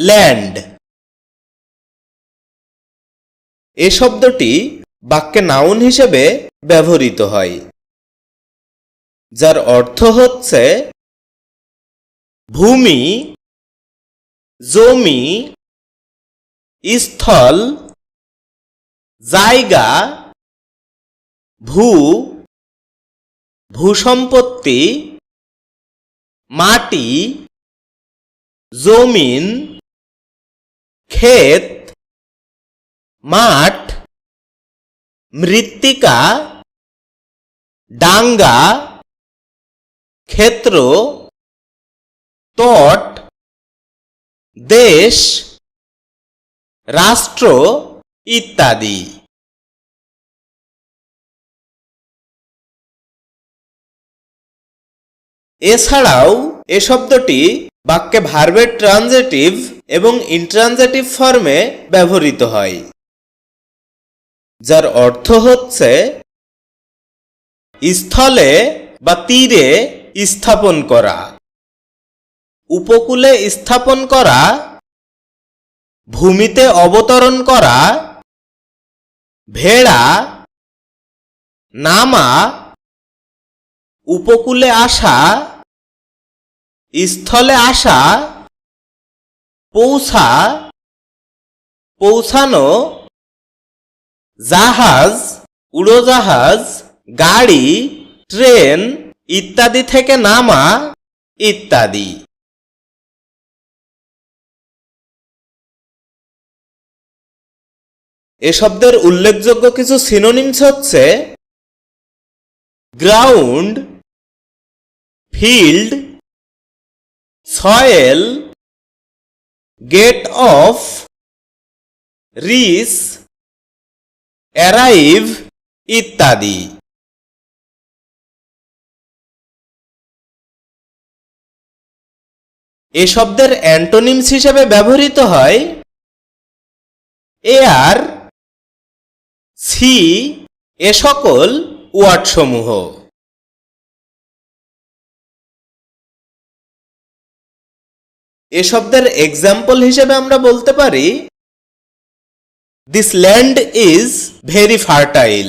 Land এ শব্দটি বাক্যে noun হিসেবে ব্যবহৃত হয়, যার অর্থ হচ্ছে ভূমি, জমি, স্থল, জায়গা, ভূ, ভূসম্পত্তি, মাটি, জমিন ক্ষেত মাঠ মৃত্তিকা ডাঙ্গা ক্ষেত্র তট দেশ রাষ্ট্র ইত্যাদি এছাড়াও এ শব্দটি বাক্যে ভার্বের ট্রানজেটিভ এবং ইন্ট্রানজেটিভ ফর্মে ব্যবহৃত হয়। যার অর্থ হচ্ছে স্থলে বা তীরে স্থাপন করা, উপকূলে স্থাপন করা, ভূমিতে অবতরণ করা, ভেড়া, নামা, উপকূলে আসা স্থলে আসা, পৌঁছা, পৌঁছানো, জাহাজ, উড়োজাহাজ, গাড়ি, ট্রেন ইত্যাদি থেকে নামা ইত্যাদি। এ শব্দের উল্লেখযোগ্য কিছু সিনোনিমস হচ্ছে ground field soil get off reach arrive ইত্যাদি। এ শব্দের অ্যান্টোনিমস হিসেবে ব্যবহৃত হয় এয়ার সি এ সকল ওয়ার্ডসমূহ। এ শব্দের এক্সাম্পল হিসেবে আমরা বলতে পারি this land is very fertile